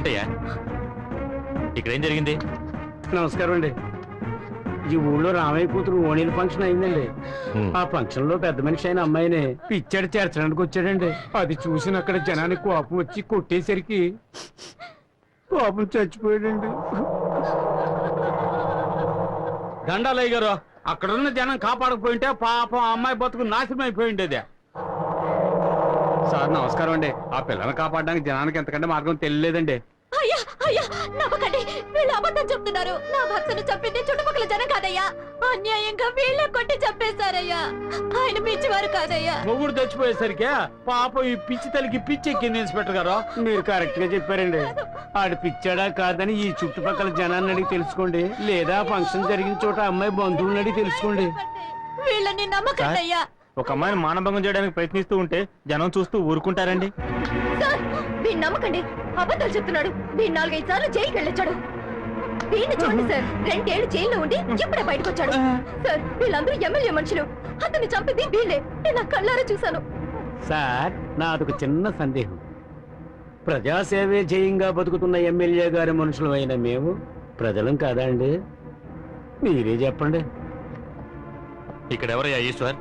ఏంటయ్యా? ఇక్కడ ఏం జరిగింది? నమస్కారం అండి. ఈ ఊళ్ళో రామయ్య కూతురు ఓణీల ఫంక్షన్ అయిందండి. ఆ ఫంక్షన్లో పెద్ద మనిషి అయిన అమ్మాయిని పిచ్చాడు చేర్చడానికి వచ్చాడండి. అది చూసిన అక్కడ జనానికి కోపం వచ్చి కొట్టేసరికి కోపం చచ్చిపోయాడండి. దండాలయ్య గారు అక్కడున్న జనం కాపాడకపోయింటే పాపం అమ్మాయి బతుకు నాశనం అయిపోయింది అది సార్ నమస్కారం అండి. ఆ పిల్లని కాపాడడానికి జనానికి ఎంతకంటే మార్గం తెలియలేదండి. అయ్యా అయ్యా నమ్మకండి వీళ్ళు అబద్ధం చెప్తున్నారు. నా భర్తను చంపింది చుట్టుపక్కల జనం కాదయ్యా. అన్యాయంగా వీళ్ళే కొట్టి చంపేశారయ్యా. ఆయన పిచ్చివారు కాదయ్యా. మొగుడు చచ్చిపోయేసరికి పాపం ఈ పిచ్చి తల్లికి పిచ్చి ఎక్కింది ఇన్స్పెక్టర్ గారు. మీరు కరెక్ట్గా చెప్పారండి. ఆడు పిచ్చాడా కాదని ఈ చుట్టుపక్కల జనాన్ని అడిగి తెలుసుకోండి. లేదా ఫంక్షన్ జరిగిన చోట అమ్మాయి బంధువులను అడిగి తెలుసుకోండి. వీళ్ళని నమ్మకండి అయ్యా. ఒక అమ్మాయిని మానభంగం చేయడానికి ప్రయత్నిస్తూ ఉంటే జనం చూస్తూ ఊరుకుంటారండి. సార్ నమ్మకండి. అబద్ధాలు చెప్తున్నాడు. వీళ్ళు నాలుగైదు సార్లు జైలుకి వెళ్ళొచ్చాడు. వీడిని చూడండి సార్. రెండేళ్ళు జైల్లో ఉండి ఇప్పుడే బయటకు వచ్చాడు సార్ వీళ్ళందరూ ఎమ్మెల్యే మనుషులు. అతన్ని చంపింది వీళ్ళే. నేను నా కళ్ళారా చూశాను. సార్ నాదొక చిన్న సందేహం. ప్రజాసేవే జయంగా బతుకుతున్న ఎమ్మెల్యే గారి మనుషులు అయిన మేము ప్రజలం కాదా అండి? మీరే చెప్పండి. ఇక్కడ ఎవరయ్యా ఈశ్వర్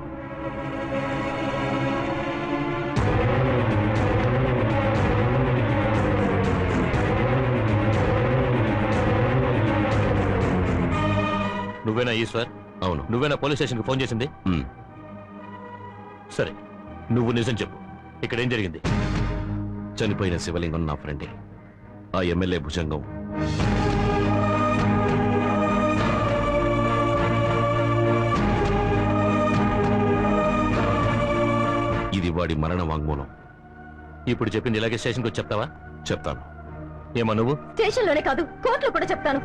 నువ్వేనా ఈశ్వర్? అవును. నువ్వేనా పోలీస్ స్టేషన్కి ఫోన్ చేసింది. సరే నువ్వు నిజం చెప్పు. ఇక్కడ ఏం జరిగింది? చనిపోయిన శివలింగం నా ఫ్రెండే. ఆ ఎమ్మెల్యే భుజంగం. వాడి మరణ వాంగ్మూలం. ఇప్పుడు చెప్పింది ఇలాగే స్టేషన్కి వచ్చి చెప్తావా? చెప్తాను. ఏమా నువ్వు? స్టేషన్లోనే కాదు కోర్టులో కూడా చెప్తాను.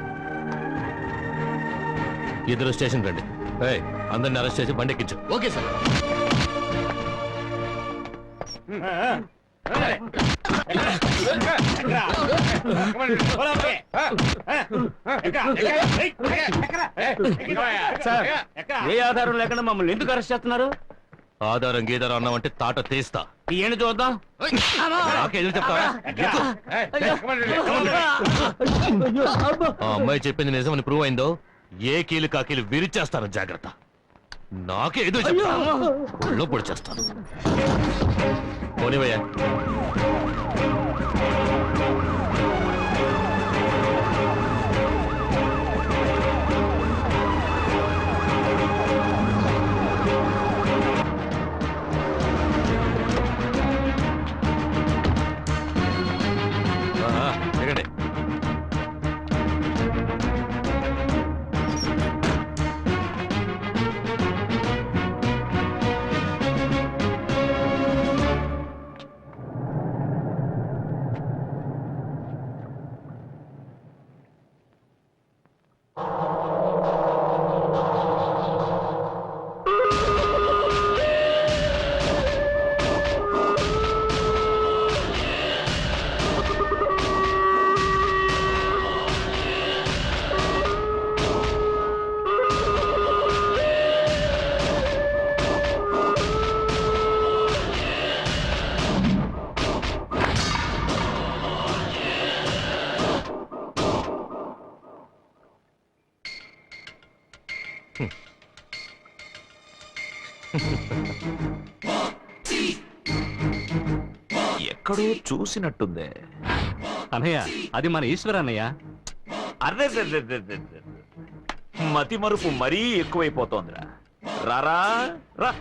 ఇద్దరు స్టేషన్ రండి. ఏయ్, అందరిని అరెస్ట్ చేసి బండి ఎక్కించు. Okay sir sir. ఏ ఆధారం లేకుండా మమ్మల్ని ఎందుకు అరెస్ట్ చేస్తున్నారు? ఆధారం గీధారం అన్నామంటే తాట తీస్తా. ఏంటి చూద్దాం. చెప్తావా. ఆ అమ్మాయి చెప్పింది నిజమని ప్రూవ్ అయిందో ఏ కీలు కాకీలు విరిచేస్తాను జాగ్రత్త. నాకే ఎదురు చెప్తా. ఒళ్ళో పొడి చేస్తాను. పోనివయ్యా. ఎక్కడో చూసినట్టుందే. అన్నయ్య అది మన ఈశ్వర్ అన్నయ్య. అరే మతి మరుపు మరీ ఎక్కువైపోతోందిరా. రారా రా.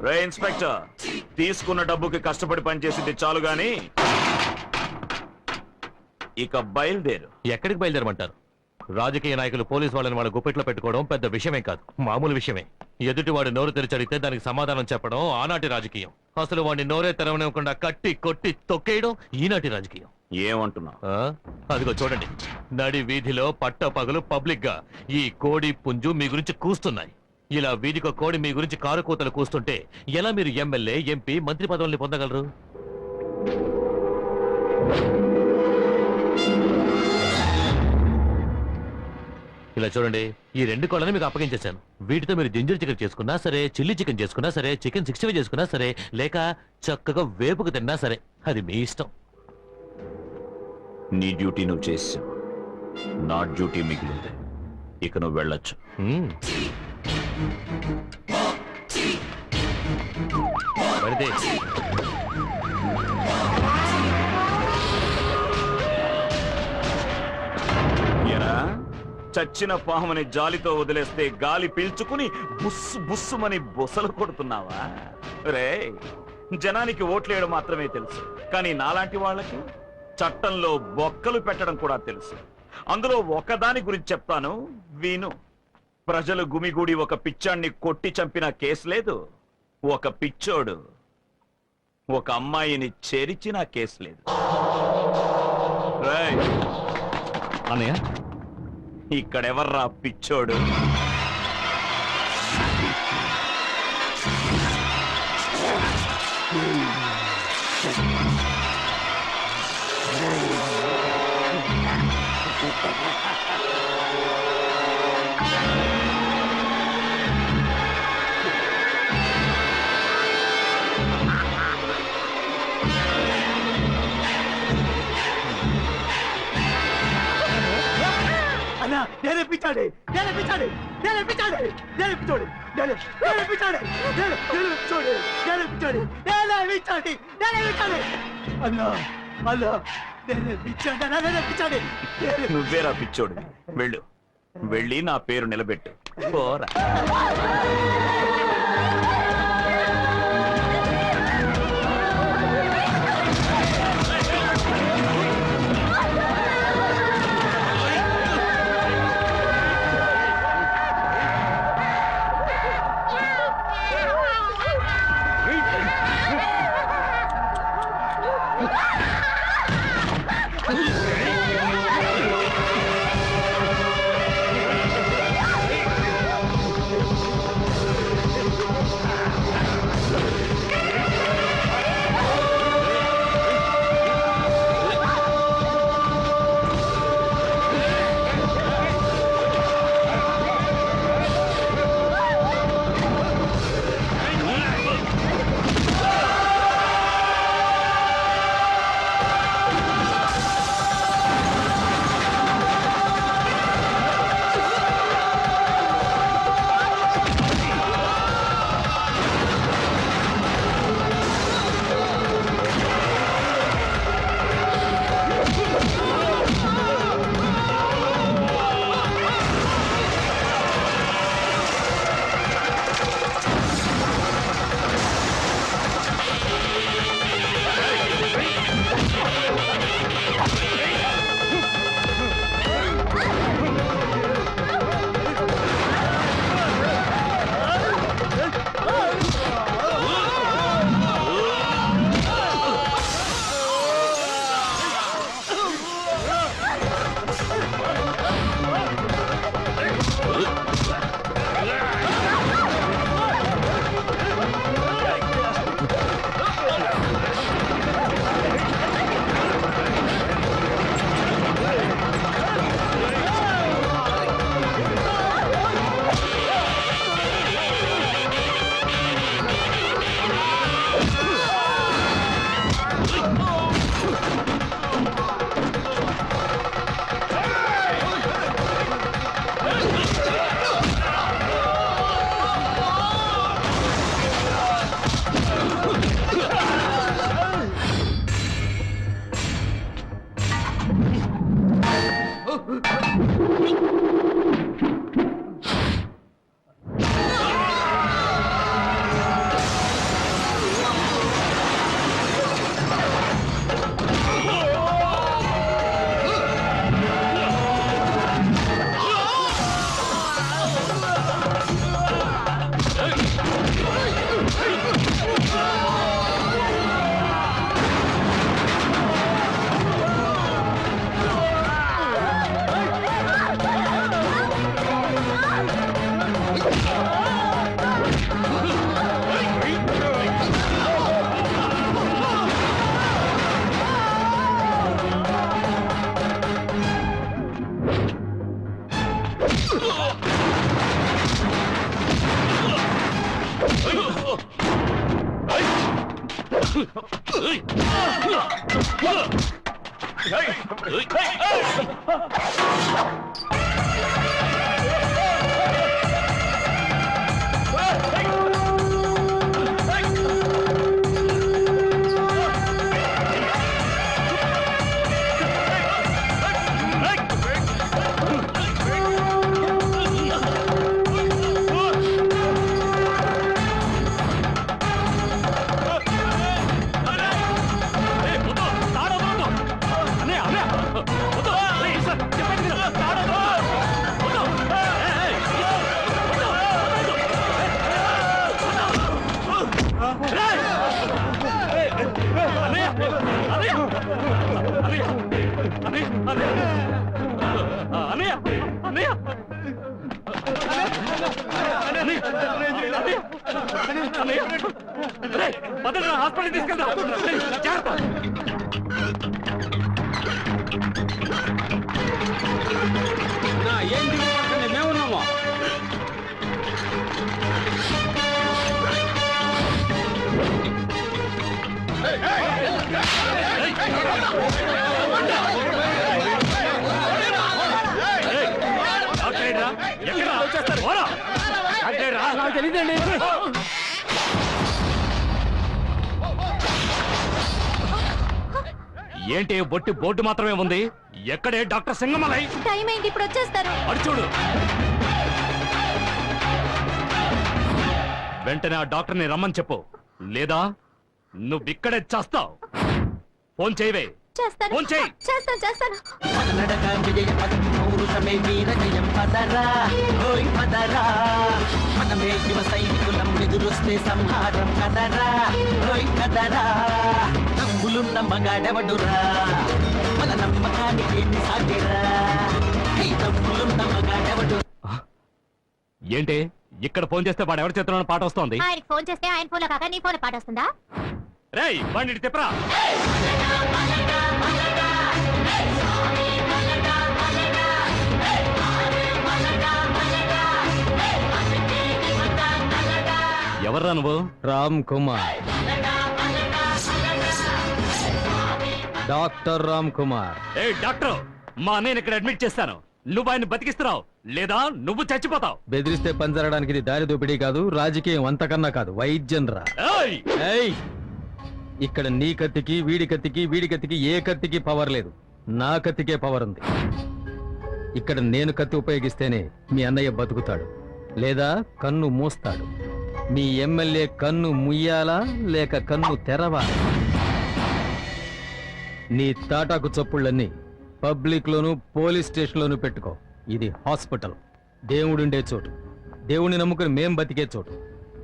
రే ఇన్స్పెక్టర్ తీసుకున్న డబ్బుకి కష్టపడి పనిచేసింది చాలు గాని ఇక బయలుదేరు. ఎక్కడికి బయలుదేరమంటారు? రాజకీయ నాయకులు పోలీసు వాళ్ళని వాళ్ళ గుప్పెట్లో పెట్టుకోవడం పెద్ద విషయమే కాదు. మామూలు విషయమే. ఎదుటి వాడు నోరు తెరిచడితే దానికి సమాధానం చెప్పడం ఆనాటి రాజకీయం. అసలు వాడిని నోరే తెరవనివ్వకుండా కట్టి కొట్టి తొక్కేయడం ఈనాటి రాజకీయం. ఏమంటున్నావు? ఆ? అదిగో చూడండి. నడి వీధిలో పట్ట పగలు పబ్లిక్గా ఈ కోడి పుంజు మీ గురించి కూస్తున్నాయి. ఇలా వీధికో కోడి మీ గురించి కారు కూతలు కూస్తుంటే ఎలా మీరు ఎమ్మెల్యే ఎంపీ మంత్రి పదవుల్ని పొందగలరు? చూడండి ఈ రెండు కోళ్ళని మీకు అప్పగించేశాను. వీటితో మీరు జింజర్ చికెన్ చేసుకున్నా సరే చిల్లీ చికెన్ చేసుకున్నా సరే చికెన్ సిక్స్టీ ఫైవ్ చేసుకున్నా సరే లేక చక్కగా వేపుకు తిన్నా సరే అది మీ ఇష్టం. నీ డ్యూటీ నువ్వు చేసావు నా డ్యూటీ మిగిలింది. ఇక నువ్వు వెళ్ళొచ్చు. మరిదే చచ్చిన పాముని జాలితో వదిలేస్తే గాలి పీల్చుకుని బుస్సు బుస్సుమని బుసలు కొడుతున్నావా? రే జనానికి ఓట్లేయడం మాత్రమే తెలుసు. కానీ నాలాంటి వాళ్ళకి చట్టంలో బొక్కలు పెట్టడం కూడా తెలుసు. అందులో ఒకదాని గురించి చెప్తాను. వీను ప్రజలు గుమిగూడి ఒక పిచ్చాన్ని కొట్టి చంపిన కేసు లేదు. ఒక పిచ్చోడు ఒక అమ్మాయిని చేరిచిన కేసు లేదు. రే అన్నయ్య? ఇక్కడెవర్రా పిచ్చోడు? అన్నా నేనే పిచ్చాడే నేనే పిచ్చాడే నేనే పిచ్చాడే నేనే పిచ్చోడే నేనే నేనే పిచ్చాడు నేనే నేనే పిచ్చోడు నేనే పిచ్చాడే నేనే పిచ్చాడే నేనే పిచ్చాడే అన్నా అన్నా నేనే పిచ్చాడా నేనే పిచ్చాడే నువ్వేరా పిచ్చోడు వెళ్ళు వెళ్ళి నా పేరు నిలబెట్టు పోరా హాస్పిటల్ ఏం దిగుపడుతుంది మేమున్నాము నాకు తెలియదండి ఏంటి బొట్టి బోర్డు మాత్రమే ఉంది? ఎక్కడే డాక్టర్ సింగమలై. టైం అయింది ఇప్పుడు వచ్చేస్తారు. అడి చూడు వెంటనే ఆ డాక్టర్ని రమ్మని చెప్పు. లేదా నువ్వు ఇక్కడే చేస్తావు. ఫోన్ చేయవే. చేస్తాను. ఫోన్ చేయి. చేస్తాను చేస్తాను. నడక విజయ పదం పౌరుషమే వీర జయం పదరా ఓయ్ పదరా. మనమే యువ సైనికులం ఎదురొస్తే సంహారం కదరా. ఓయ్ కదరా మగాడెవడురా? మన నమ్మకానికి ఏంటి? ఇక్కడ ఫోన్ చేస్తే వాడు ఎవరి చేతిలో పాట వస్తోంది? ఆయనకి ఫోన్ చేస్తే ఆయన ఫోన్ కాక నీ ఫోన్ పాట వస్తుందా? రేయ్ బండి తిప్పరా? ఎవర్రా నువ్వు? రామ్ కుమార్. డాక్టర్ రామ్ కుమార్. ఏ డాక్టర్ మా అన్నయ్యని ఇక్కడ అడ్మిట్ చేస్తాను. నువ్వు ఆయన బతికిస్తున్నావు. లేదా నువ్వు చచ్చిపోతావు. బెదిరిస్తే పంజరడానికి ఇది దారి దోపిడీ కాదు రాజకీయం అంతకన్నా కాదు. వైద్యం రా. ఏయ్! ఏయ్! ఇక్కడ నీ కత్తికి వీడి కత్తికి వీడి కత్తికి ఏ కత్తికి పవర్ లేదు. నా కత్తికే పవర్ ఉంది. ఇక్కడ నేను కత్తి ఉపయోగిస్తేనే మీ అన్నయ్య బతుకుతాడు. లేదా కన్ను మూస్తాడు. మీ ఎమ్మెల్యే కన్ను ముయ్యాలా లేక కన్ను తెరవాలా? నీ తాటాకు చప్పుళ్ళన్నీ పబ్లిక్ లోను పోలీస్ స్టేషన్ లోను పెట్టుకో. ఇది హాస్పిటల్. దేవుడుండే చోటు. దేవుణ్ణి నమ్ముకుని మేం బతికే చోటు.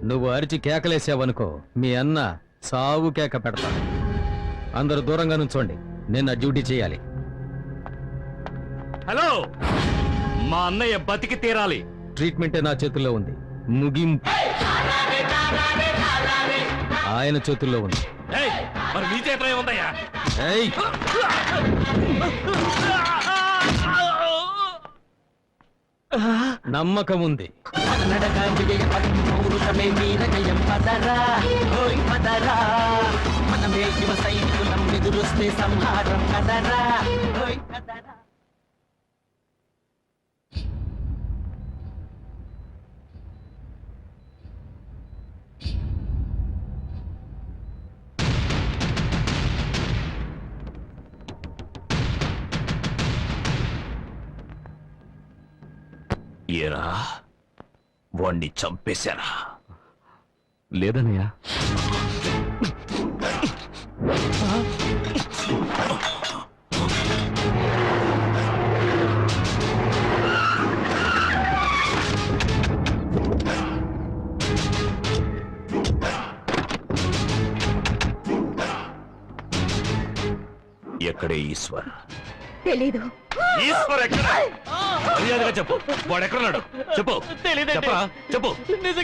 నువ్వు అరిచి కేకలేసావనుకో మీ అన్న సావు కేక పెడతాడు. అందరూ దూరంగా నుంచోండి. నేను నా డ్యూటీ చేయాలి. హలో! మా అన్నయ్య బతికి తీరాలి. ట్రీట్మెంటే నా చేతుల్లో ఉంది. ముగింపు. ఆయన చేతుల్లో ఉంది. ఏయ్, మరి నీ చేతిలో ఏముందయ్యా? ఏయ్ నమ్మకం ఉంది మనమే యువ సైనికులం ఎదురొస్తే సంహారం కదరా ఏరా వాణ్ణి చంపేశారా లేదన్నయ్యా. ఎక్కడే ఈశ్వర్? తెలీదు. ఈశ్వర్ ఎక్కడ మర్యాదగా చెప్పు. వాడు ఎక్కడున్నాడు చెప్పు చెప్పరా? చెప్పు.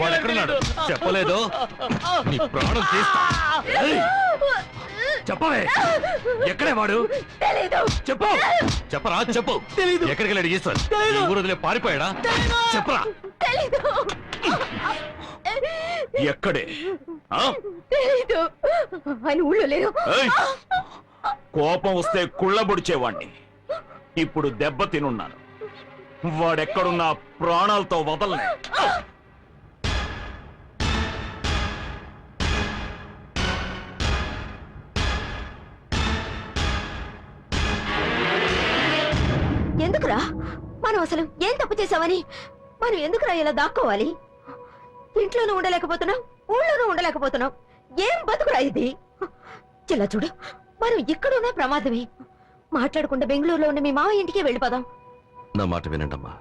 వాడు ఎక్కడున్నాడు చెప్పలేదు. నీ ప్రాణం తీస్తా. ఏయ్, చెప్పవే. ఎక్కడే వాడు? తెలీదు. చెప్పు. చెప్పరా? చెప్పు. ఎక్కడికి వెళ్ళాడు ఈశ్వర్? ఈ ఊరు వదిలే పారిపోయాడా చెప్పరా. తెలీదు. ఎక్కడే? ఆ? తెలీదు. ఆయన ఊళ్ళో లేరు. ఏయ్! కోపం వస్తే కుళ్ళబొడిచేవాణ్ణి. ఇప్పుడు దెబ్బ తినున్నాను. వాడెక్కడున్నా ప్రాణాలతో వదలనే. ఎందుకురా? మనం అసలు ఏం తప్పు చేసామని మనం ఎందుకురా ఇలా దాక్కోవాలి? ఇంట్లోనూ ఉండలేకపోతున్నాం ఊళ్ళోనూ ఉండలేకపోతున్నాం. ఏం బతుకురా ఇది? చిల్ల చూడు మనం ఇక్కడున్న ప్రమాదమే. మాట్లాడకుండా బెంగళూరులో ఉన్న మీ మావ ఇంటికి వెళ్ళిపోదాం. నా మాట వినండమ్మా.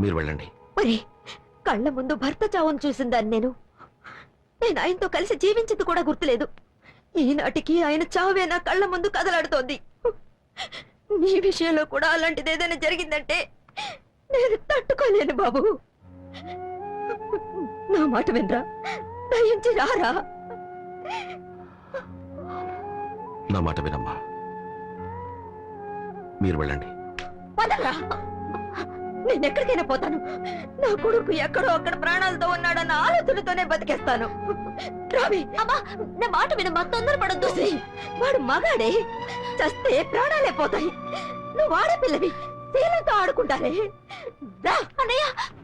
మీరు వెళ్ళండి. ఒరే కళ్ళ ముందు భర్త చావును చూసిందాన్ని నేను. నేను ఆయనతో కలిసి జీవించింది కూడా గుర్తులేదు. ఈనాటికి ఆయన చావే నా కళ్ళ ముందు కదలాడుతోంది. నీ విషయంలో కూడా అలాంటిది ఏదైనా జరిగిందంటే నేను తట్టుకోలేను బాబు. నా మాట వినరా? దయించి రారా? నా మాట వినమ్మా. మీరు వెళ్ళండి. నేను ఎక్కడికైనా పోతాను. నా కొడుకు ఎక్కడో అక్కడ ప్రాణాలతో ఉన్నాడన్న ఆలోచనతోనే బతికేస్తాను. రావి అమ్మా నా మాట వినమ్మా తొందరపడద్దు. వాడు మగాడే. చస్తే ప్రాణాలే పోతాయి. నువ్వు ఆడపిల్లవి. శీలంతో ఆడుకుంటారే. రా. అన్నయ్య